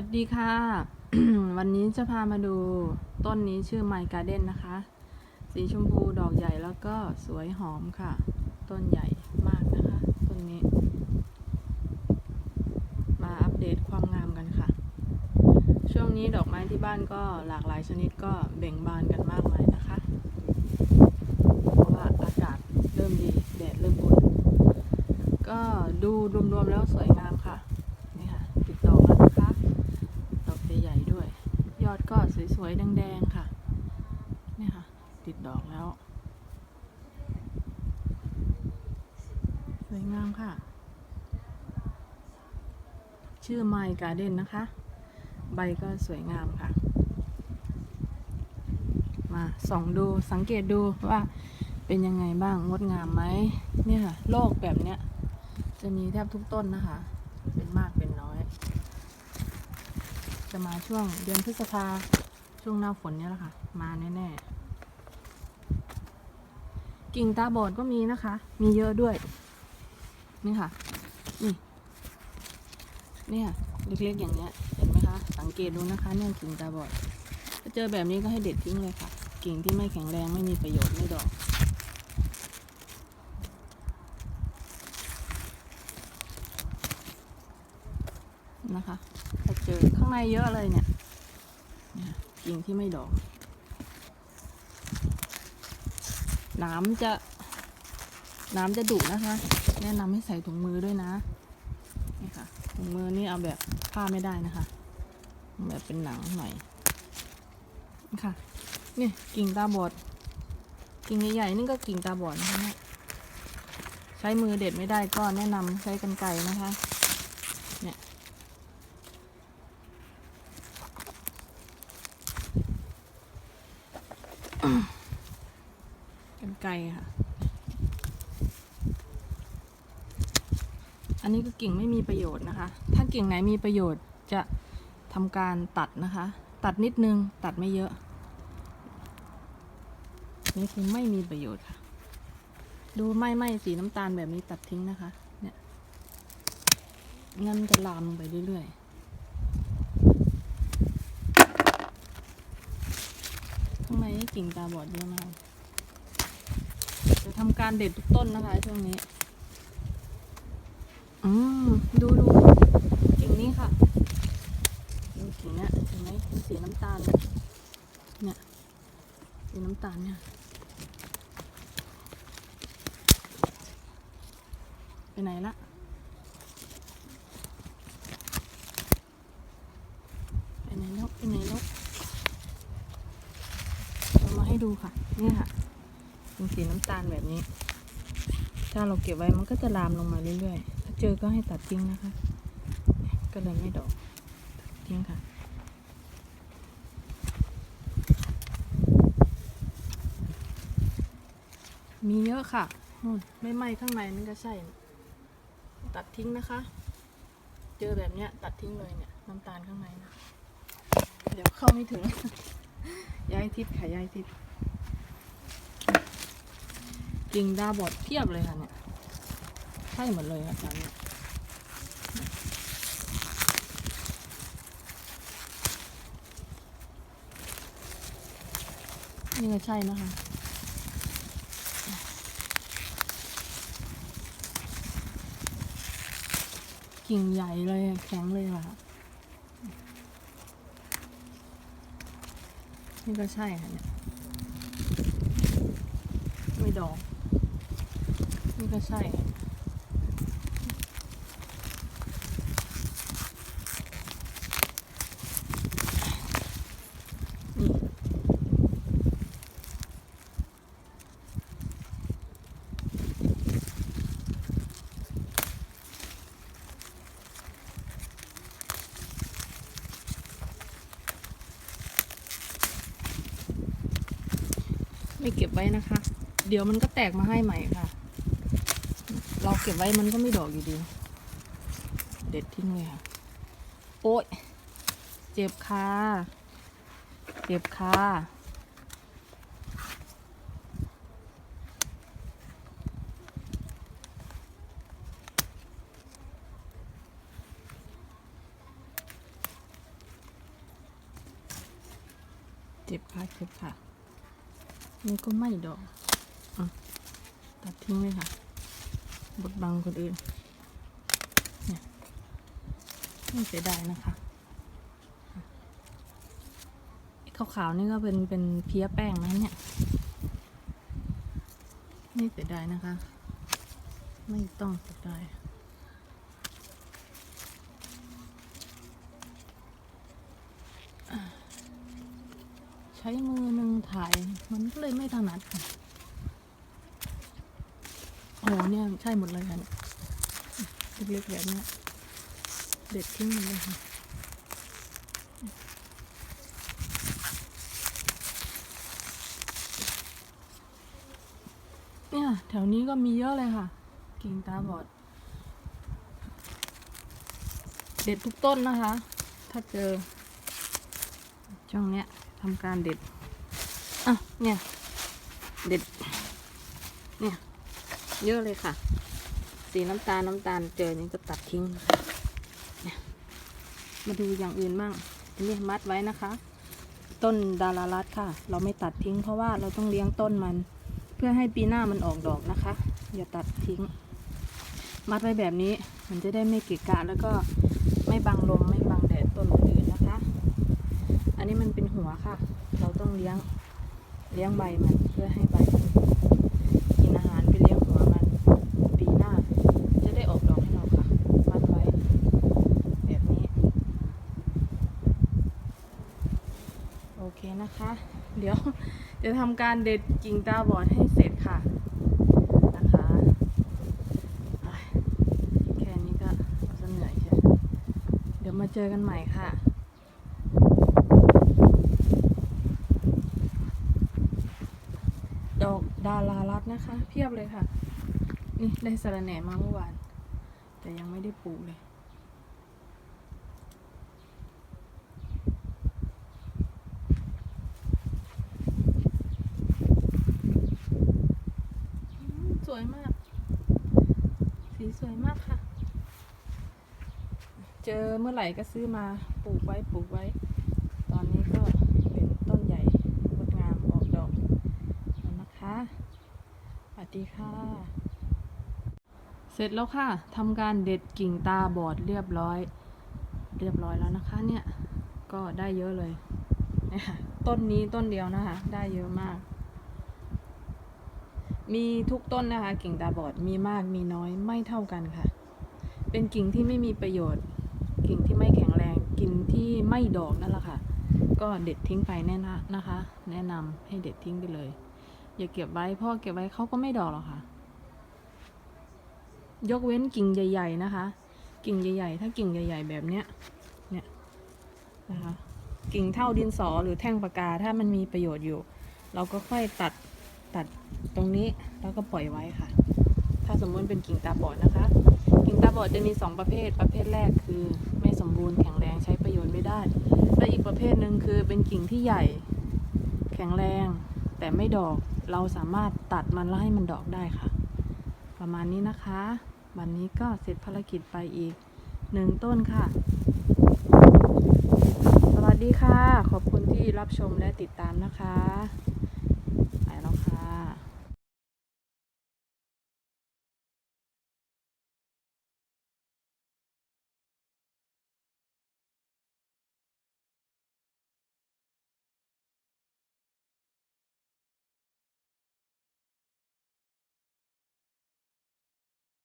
วัสดีค่ะ วันนี้จะพามาดูต้นนี้ชื่อไมการ์เด้นนะคะ สีชมพูดอกใหญ่แล้วก็สวยหอมค่ะ ต้นใหญ่มากนะคะ ต้นนี้ มาอัปเดตความงามกันค่ะ ช่วงนี้ดอกไม้ที่บ้านก็หลากหลายชนิดก็เบ่งบานกันมากมายนะคะ เพราะว่าอากาศเริ่มดี แดดเริ่มอุ่นก็ดูรวมๆแล้วสวยงามค่ะ นี่ค่ะ ติดดอกแล้วนะคะ ดอกใหญ่ๆด้วย ยอดก็ส วยๆแดงๆค่ะนี่ค่ะ ติดดอกแล้ว สวยงามค่ะ ชื่อไมการ์เด้นนะคะ ใบก็สวยงามค่ะ มาส่องดูสังเกตดูว่าเป็นยังไงบ้างงดงามไหมเนี่ยค่ะโลกแบบเนี้ย จะมีแทบทุกต้นนะคะ เป็นมากเป็นน้อย จะมาช่วงเดือนพฤษภา ช่วงหน้าฝนเนี่ยแหละค่ะ มาแน่ๆ กิ่งตาบอดก็มีนะคะ มีเยอะด้วย นี่ค่ะ นี่ เนี่ย เล็กๆอย่างเนี้ย เห็นไหมคะ สังเกตดูนะคะเนี่ยกิ่งตาบอด ถ้าเจอแบบนี้ก็ให้เด็ดทิ้งเลยค่ะ กิ่งที่ไม่แข็งแรงไม่มีประโยชน์ไม่ดอกนะคะถ้าเจอข้างในเยอะเลยเนี่ยเนี่ย กิ่งที่ไม่ดอก น้ำจะน้ำจะดุนะคะ แนะนำให้ใส่ถุงมือด้วยนะ นี่ค่ะ ถุงมือนี่เอาแบบผ้าไม่ได้นะคะ แบบเป็นหนังหน่อยนี่ค่ะ นี่กิ่งตาบอด กิ่งใหญ่ๆนี่ก็กิ่งตาบอดนะคะ ใช้มือเด็ดไม่ได้ก็แนะนำใช้กรรไกรนะคะ เนี่ย กันไกลค่ะ อันนี้ก็กิ่งไม่มีประโยชน์นะคะ ถ้ากิ่งไหนมีประโยชน์จะทำการตัดนะคะ ตัดนิดนึงตัดไม่เยอะ นี่คือไม่มีประโยชน์ค่ะ ดูไม่ไม่สีน้ำตาลแบบนี้ตัดทิ้งนะคะ เนี่ยงั้นจะลามไปเรื่อยๆข้างในนี่ กิ่งตาบอดเยอะมากจะทำการเด็ดทุกต้นนะคะช่วงนี้ อืมดูดูกิ่งนี้ค่ะดูกิ่งเนี้ยเห็นไหมเป็นสีน้ำตาล เนี่ยสีน้ำตาลเนี่ยไปไหนละ ไปไหนแล้วไปไหนแล้วเอามาให้ ดูค่ะ เนี่ยค่ะเป็นสีน้ำตาลแบบนี้ ถ้าเราเก็บไว้มันก็จะลามลงมาเรื่อยๆ ถ้าเจอก็ให้ตัดทิ้งนะคะ ก็เลยไม่ดอกทิ้งค่ะมีเยอะค่ะนู่นไม่ไหม้ข้างในนั่นก็ใช่ ตัดทิ้งนะคะ เจอแบบเนี้ย ตัดทิ้งเลยเนี่ยน้ำตาลข้างในนะ เดี๋ยวเข้าไม่ถึง ย้ายทิศค่ะย้ายทิศ กิ่งดาบอดเพียบเลยค่ะเนี่ยใช่หมดเลยค่ะตอนนี้นี่ก็ใช่นะคะกิ่งใหญ่เลยแข็งเลยค่ะ นี่ก็ใช่ค่ะเนี่ย ไม่ดอก นี่ก็ใช่ไม่เก็บไว้นะคะ เดี๋ยวมันก็แตกมาให้ใหม่ค่ะ เราเก็บไว้มันก็ไม่ดอกอยู่ดี เด็ดทิ้งเลยค่ะ โอ๊ย เจ็บคาเจ็บคาเจ็บค่ะ เจ็บค่ะ นี่ก็ไม่ดอกอะตัดทิ้งเลยค่ะ บังคนอื่นเนี่ยไม่เสียดายนะคะไอ้ขาวๆนี่ก็เป็นเป็นเพี้ยแป้งนะเนี่ยไม่เสียดายนะคะ ไม่ต้องเสียดายใช้มือหนึ่งถ่ายมันก็เลยไม่ถนัดค่ะ โอ้โหเนี่ยใช่หมดเลยค่ะเนี่ยเล็กๆแบบนี้เด็ดทิ้งเลยค่ะเนี่ยแถวนี้ก็มีเยอะเลยค่ะ กิ่งตาบอด เด็ดทุกต้นนะคะ ถ้าเจอ ช่วงเนี้ยทำการเด็ด อะ เนี่ย เด็ด เนี่ย เยอะเลยค่ะ สีน้ำตาลน้ำตาลเจอนี่ก็ตัดทิ้งมาดูอย่างอื่นบ้างอันนี้มัดไว้นะคะ ต้นดารารัตค่ะ เราไม่ตัดทิ้ง เพราะว่าเราต้องเลี้ยงต้นมัน เพื่อให้ปีหน้ามันออกดอกนะคะ อย่าตัดทิ้ง มัดไว้แบบนี้มันจะได้ไม่เกะกะแล้วก็ไม่บังลมไม่บังแดดต้นอื่นนะคะ อันนี้มันเป็นหัวค่ะ เราต้องเลี้ยงเลี้ยงใบมันเพื่อให้ใบมันกินอาหารไปเลี้ยงหัวมัน ปีหน้าจะได้ออกดอกให้เราค่ะ มัดไว้ แบบนี้ โอเคนะคะ เดี๋ยวจะทำการเด็ดกิ่งตาบอดให้เสร็จค่ะนะคะแค่นี้ก็จะเหนื่อยใช่เดี๋ยวมาเจอกันใหม่ค่ะดอกดารารัตน์นะคะ เพียบเลยค่ะ นี่ได้สะระแหน่มาเมื่อวาน แต่ยังไม่ได้ปลูกเลย อืมสวยมาก สีสวยมากค่ะ เจอเมื่อไหร่ก็ซื้อมาปลูกไว้ปลูกไว้ ตอนนี้ก็เป็นต้นใหญ่งดงามออกดอกแล้วนะคะสวัสดีค่ะ เสร็จแล้วค่ะทำการเด็ดกิ่งตาบอดเรียบร้อย เรียบร้อยแล้วนะคะเนี่ยก็ได้เยอะเลยต้นนี้ต้นเดียวนะคะ ได้เยอะมาก มีทุกต้นนะคะ กิ่งตาบอดมีมากมีน้อยไม่เท่ากันค่ะ เป็นกิ่งที่ไม่มีประโยชน์ กิ่งที่ไม่แข็งแรงกิ่งที่ไม่ดอกนั่นแหละค่ะ ก็เด็ดทิ้งไปแน่นะนะคะ แนะนำให้เด็ดทิ้งไปเลย อย่าเก็บไว้พราะเก็บไว้เขาก็ไม่ดอกหรอกค่ะ ยกเว้นกิ่งใหญ่ ๆ นะคะ กิ่งใหญ่ ๆ ถ้ากิ่งใหญ่ ๆ แบบเนี้ยเนี่ยนะคะกิ่งเท่าดินสอหรือแท่งปากกาถ้ามันมีประโยชน์อยู่ เราก็ค่อยตัดตัดตรงนี้แล้วก็ปล่อยไว้ค่ะ ถ้าสมมติเป็นกิ่งตาบอดนะคะ กิ่งตาบอดจะมีสองประเภทประเภทแรกคือ ไม่สมบูรณ์แข็งแรงใช้ประโยชน์ไม่ได้ และอีกประเภทหนึ่งคือเป็นกิ่งที่ใหญ่ แข็งแรง แต่ไม่ดอกเราสามารถตัดมันแล้วให้มันดอกได้ค่ะ ประมาณนี้นะคะ วันนี้ก็เสร็จภารกิจไปอีกหนึ่งต้นค่ะ สวัสดีค่ะ ขอบคุณที่รับชมและติดตามนะคะ